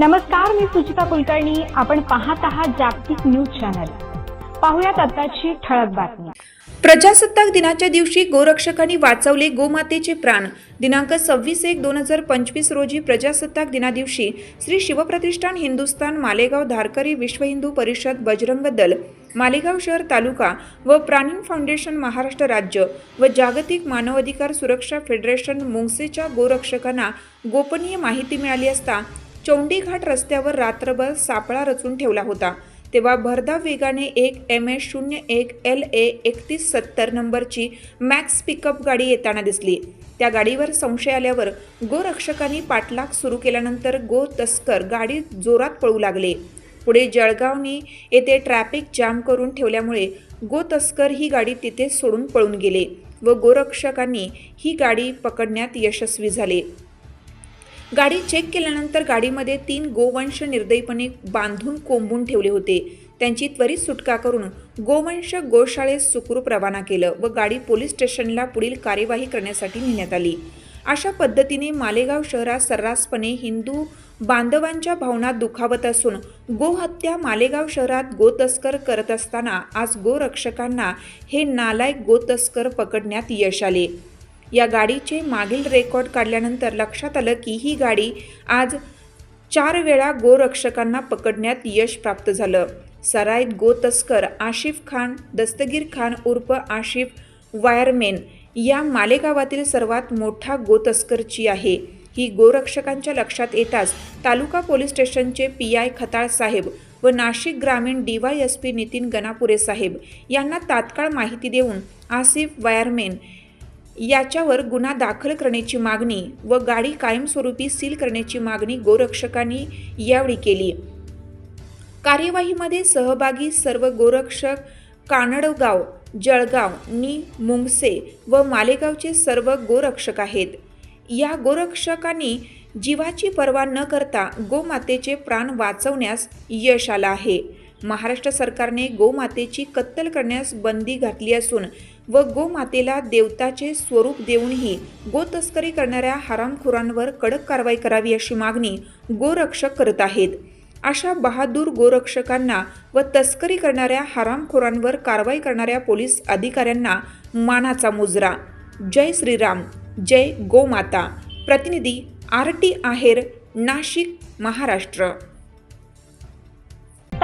नमस्कार मी सुचिता कुलकर्णी. आपण पाहत आहात जागतिक न्यूज चॅनल. पाहुयात आताची ठळक बातमी. प्रजासत्ताक दिनाच्या दिवशी गोरक्षकांनी वाचवले गोमातेचे प्राण. दिनांक सव्वीस एक दोन हजार पंचवीस रोजी प्रजासत्ताक दिनादिवशी श्री शिवप्रतिष्ठान हिंदुस्थान मालेगाव धारकरी विश्व हिंदू परिषद बजरंग दल मालेगाव शहर तालुका व प्राणीन फाउंडेशन महाराष्ट्र राज्य व जागतिक मानवाधिकार सुरक्षा फेडरेशन मुंगसेच्या गोरक्षकांना गोपनीय माहिती मिळाली असता चौंडीघाट रस्त्यावर रात्रभर सापळा रचून ठेवला होता. तेव्हा भरधाव वेगाने एक एम एस शून्य एक एल ए एकतीस सत्तर नंबरची मॅक्स पिकअप गाडी येताना दिसली. त्या गाडीवर संशय आल्यावर गोरक्षकांनी पाठलाग सुरू केल्यानंतर गो तस्कर गाडी जोरात पळू लागले. पुढे जळगावनी येथे ट्रॅफिक जाम करून ठेवल्यामुळे गो तस्कर ही गाडी तिथे सोडून पळून गेले व गोरक्षकांनी ही गाडी पकडण्यात यशस्वी झाले. गाडी चेक केल्यानंतर गाडीमध्ये तीन गोवंश निर्दयीपणे बांधून कोंबून ठेवले होते. त्यांची त्वरित सुटका करून गोवंश गोशाळेस सुखरूप रवाना केलं व गाडी पोलीस स्टेशनला पुढील कार्यवाही करण्यासाठी नेण्यात आली. अशा पद्धतीने मालेगाव शहरात सर्रासपणे हिंदू बांधवांच्या भावना दुखावत असून गोहत्या मालेगाव शहरात गोतस्कर करत असताना आज गोरक्षकांना हे नालायक गोतस्कर पकडण्यात यश आले. या गाडीचे मागील रेकॉर्ड काढल्यानंतर लक्षात आलं की ही गाडी आज चार वेळा गोरक्षकांना पकडण्यात यश प्राप्त झालं. सराईत गो तस्कर आशिफ खान दस्तगीर खान उर्फ आशिफ वायरमेन या मालेगावातील सर्वात मोठा गोतस्करची आहे. ही गोरक्षकांच्या लक्षात येताच तालुका पोलीस स्टेशनचे पी आय खताळ साहेब व नाशिक ग्रामीण D Y S P Nitin Ganapure साहेब यांना तात्काळ माहिती देऊन आसिफ वायरमेन याच्यावर गुन्हा दाखल करण्याची मागणी व गाडी कायमस्वरूपी सील करण्याची मागणी गोरक्षकांनी यावेळी केली. कार्यवाहीमध्ये सहभागी सर्व गोरक्षक कानडगाव जळगाव नि मुंगसे व मालेगावचे सर्व गोरक्षक आहेत. या गोरक्षकांनी जीवाची पर्वा न करता गोमातेचे प्राण वाचवण्यास यश आलं आहे. महाराष्ट्र सरकारने गोमातेची कत्तल करण्यास बंदी घातली असून व गोमातेला देवताचे स्वरूप देऊनही गोतस्करी करणाऱ्या हरामखोरांवर कडक कारवाई करावी अशी मागणी गोरक्षक करत आहेत. अशा बहादूर गोरक्षकांना व तस्करी करणाऱ्या हरामखोरांवर कारवाई करणाऱ्या पोलीस अधिकाऱ्यांना मानाचा मुजरा. जय श्रीराम जय गोमाता. प्रतिनिधी आर टी आहेर नाशिक महाराष्ट्र.